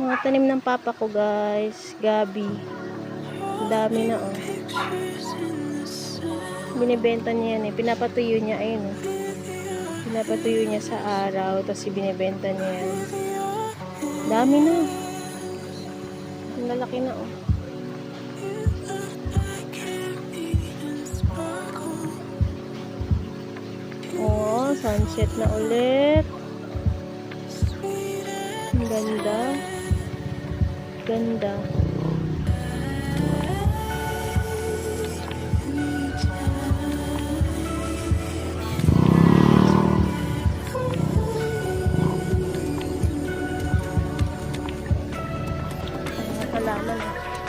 Mga tanim ng papa ko guys. Gabi. Dami na oh. Binibenta niya yan eh. Pinapatuyo niya. Ayun oh. Pinapatuyo niya sa araw. Tapos binibenta niya yan. Dami na. Ang lalaki na oh. Oo, sunset na ulit. Ang ganda. Ganda. Mga halaman. ah.